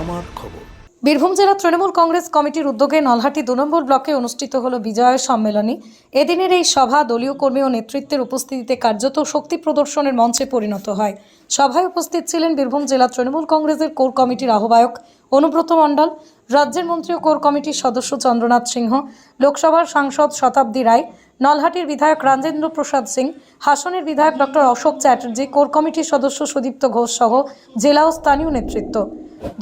আমার খবর। বীরভূম জেলা তৃণমূল কংগ্রেস কমিটির উদ্যোগে নলহাটি দু নম্বর ব্লকে অনুষ্ঠিত হল বিজয় সম্মেলনী। এদিনের এই সভা দলীয় কর্মী ও নেতৃত্বের উপস্থিতিতে কার্যত শক্তি প্রদর্শনের মঞ্চে পরিণত হয়। সভায় উপস্থিত ছিলেন বীরভূম জেলা তৃণমূল কংগ্রেসের কোর কমিটির আহ্বায়ক অনুব্রত মণ্ডল, রাজ্যের মন্ত্রী ও কোর কমিটির সদস্য চন্দ্রনাথ সিংহ, লোকসভার সাংসদ শতাব্দী রায়, নলহাটির বিধায়ক রাজেন্দ্র প্রসাদ সিং, হাসনের বিধায়ক ডক্টর অশোক চ্যাটার্জি, কোর কমিটির সদস্য সুদীপ্ত ঘোষ সহ জেলা ও স্থানীয় নেতৃত্ব।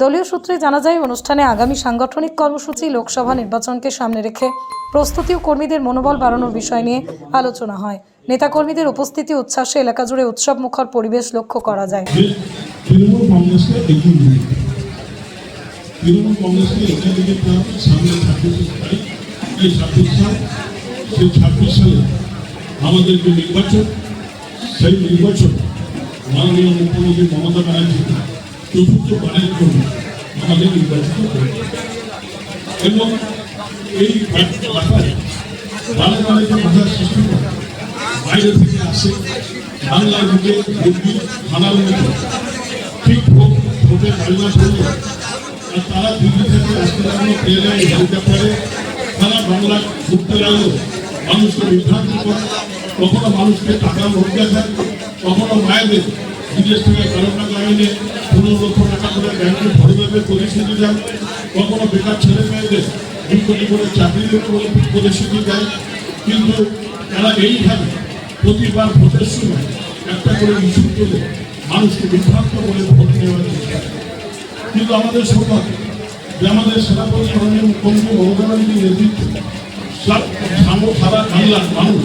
দলীয় সূত্রে জানা যায়, অনুষ্ঠানে আগামী সাংগঠনিক কর্মসূচি লোকসভা নির্বাচনকে সামনে রেখে প্রস্তুতি ও কর্মীদের মনোবল বাড়ানোর বিষয় নিয়ে আলোচনা হয়। নেতাকর্মীদের উপস্থিতি, উচ্ছ্বাসে এলাকা জুড়ে উৎসব মুখর পরিবেশ লক্ষ্য করা যায়। আমাদের যে নির্বাচন, সেই নির্বাচন মাননীয় মুখ্যমন্ত্রী মমতা ব্যানার্জি চতুর্থ বারের জন্য আমাদের নির্বাচিত এবং এই ব্যাপারে বারে বারে যে বাধার সৃষ্টি করে বাইরে থেকে আসে বাংলার দিকে বুদ্ধি হানার মতো। ঠিক ভোট, ভোটে পরিমাণ করল আর তারা দিল্লি থেকে আসতে লাগল ট্রেনে হেলিকপ্টারে তারা বাংলা ঘুরতে লাগল। মানুষকে বিভ্রান্ত করে, কখনো মানুষকে টাকা ভোট দেখায় কখনো মায়েদের বিদেশ থেকে কারও টাকা এনে পনেরো লক্ষ টাকা করে ব্যাংকে ভরে দেবে প্রতিশ্রুতি কখনো বেকার ছেলে মেয়েদের কোটি করে চাকরি দেবে বলে প্রতিশ্রুতি দেয় কিন্তু তারা এইভাবে প্রতিবার ভোটের সময় একটা করে ইস্যু তুলে মানুষকে বিভ্রান্ত করে কিন্তু আমাদের সৌভাগ্য যে আমাদের সেনাপতি মাননীয় মুখ্যমন্ত্রী মমতা ব্যানার্জির নেতৃত্বে সারা মানুষ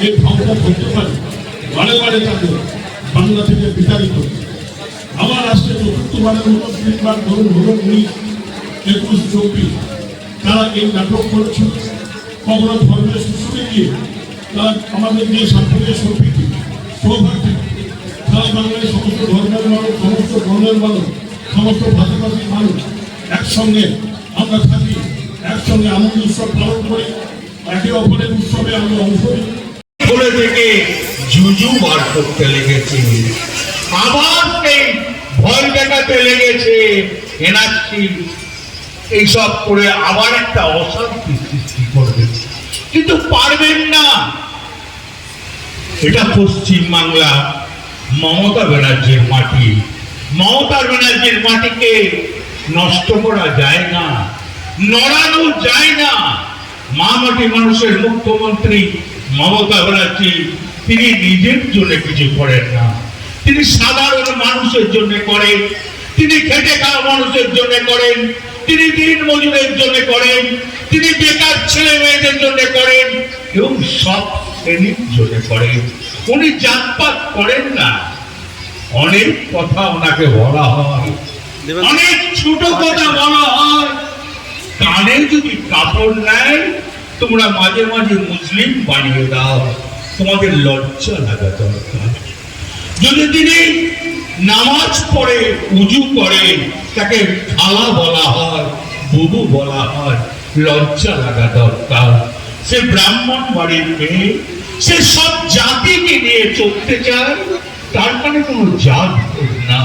এই ভাবনা করতে পারে, বারে বারে তাদের বাংলা থেকে বিতাড়িত। আবার আসছে চতুর্থবারের মতো ধরুন ধরুন উনিশ একুশ চব্বিশ। তারা এই নাটক করছে। কখনো ধর্মের সুযোগে গিয়ে তারা আমাদের যে সাম্প্রদায়িক সম্প্রীতি সৌভাগ্য তারা বাংলায় সমস্ত ধর্মের মানুষ, সমস্ত বর্ণের মানুষ, সমস্ত ভাষাভাষীর মানুষ একসঙ্গে আমরা থাকি, একসঙ্গে আনন্দ উৎসব পালন করি, একে অপরের উৎসবে আমরা অংশ নিই। থেকে জুজু বার করতে লেগেছে। আবার সেই ভয় দেখাতে লেগেছে। এনার্জি এইসব করে আবার একটা অশান্তি সৃষ্টি করবে। কিন্তু পারবেন না। এটা পশ্চিম বাংলা মমতা ব্যানার্জির মাটি। মমতা ব্যানার্জির মাটিকে নষ্ট করা যায় না, নড়ানো যায় না। মা মাটি মানুষের মুখ্যমন্ত্রী মমতা ব্যানার্জি তিনি নিজের জন্য কিছু করেন না। তিনি সাধারণ মানুষের জন্য করেন। তিনি খেটে খাওয়া মানুষের জন্য করেন। তিনি দিন মজুরের জন্য করেন। তিনি বেকার ছেলে মেয়েদের জন্য করেন। এবং সব শ্রেণির জন্য করেন। উনি জাতপাত করেন না। অনেক কথা ওনাকে বলা হয়। অনেক ছোট কথা বলা হয়। কানে যদি কাপড় নেয় তোমরা মাঝে মাঝে মুসলিম বানিয়ে দাও। তোমাদের লজ্জা লাগা দরকার। যদি তিনি নামাজ পড়ে, উজু করে, তাকে খালা বলা হয়, বুবু বলা হয়, লজ্জা লাগা দরকার। সে ব্রাহ্মণ বাড়ির মেয়ে, সে সব জাতিকে নিয়ে চলতে চায়, তার মানে কোনো জাত না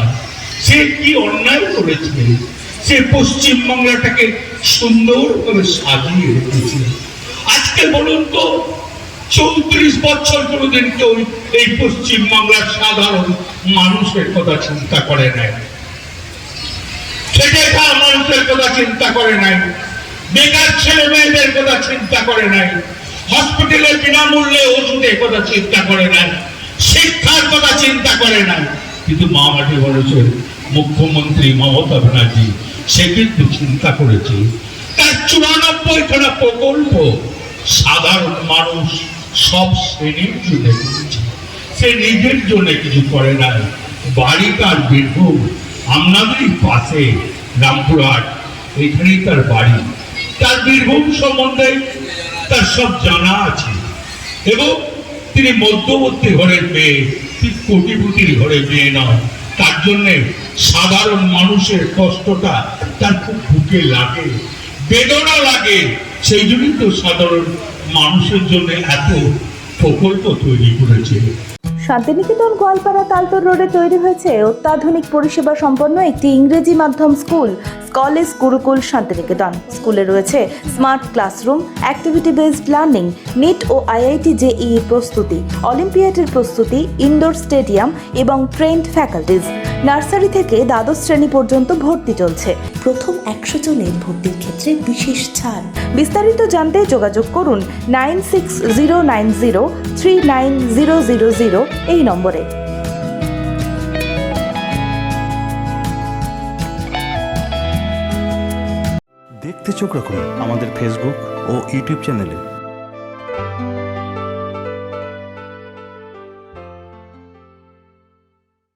সে কি অন্যায় করেছে? সে পশ্চিম বাংলাটাকে সুন্দরভাবে সাজিয়ে রেখেছে। আজকে বলুন তো চৌত্রিশ বছর কোনোদিন কেউ এই পশ্চিম বাংলার সাধারণ মানুষের কথা চিন্তা করে নাই। খেটে খাওয়া মানুষের কথা চিন্তা করে নাই। বেকার ছেলে মেয়েদের কথা চিন্তা করে নাই। হসপিটালে বিনামূল্যে ওষুধের কথা চিন্তা করে নাই। শিক্ষার কথা চিন্তা করে নাই। কিন্তু মা মাটি বলেছেন, মুখ্যমন্ত্রী মমতা ব্যানার্জি, সে কিন্তু চিন্তা করেছে। তার চুরানব্বই খানা প্রকল্প সাধারণ মানুষ সব শ্রেণির জন্য সে নিজের জন্য কিছু করে নাই। বাড়িকার বীরভূম, আমনাদেরই পাশে রামপুরহাট। এখানেই তার বাড়ি। তার বীরভূম সম্বন্ধে তার সব জানা আছে। এবং তিনি মধ্যবর্তী ঘরের মেয়ে, ঠিক কোটিপতির ঘরে মেয়ে নয়। তার জন্য সাধারণ মানুষের কষ্টটা তার খুব বুকে লাগে, বেদনা লাগে। সেই জন্যই তো সাধারণ মানুষের জন্য এত প্রকল্প তৈরি করেছে। শান্তিনিকেতন গোয়ালপাড়া তালতর রোডে তৈরি হয়েছে অত্যাধুনিক পরিষেবা সম্পন্ন একটি ইংরেজি মাধ্যম স্কুল, কলেজ গুরুকুল শান্তিনিকেতন। স্কুলে রয়েছে smart classroom activity based learning NEET ও আইআইটি জেই প্রস্তুতি, অলিম্পিয়াডের প্রস্তুতি ইনডোর স্টেডিয়াম এবং ট্রেন্ড ফ্যাকাল্টিজ নার্সারি থেকে দ্বাদশ শ্রেণি পর্যন্ত ভর্তি চলছে। প্রথম একশো জনের ভর্তির ক্ষেত্রে বিশেষ ছাড়। বিস্তারিত জানতে যোগাযোগ করুন nine six zero nine zero three nine zero zero zero এই নম্বরে। দেখতে চোখ রাখুন আমাদের ফেসবুক ও ইউটিউব চ্যানেলে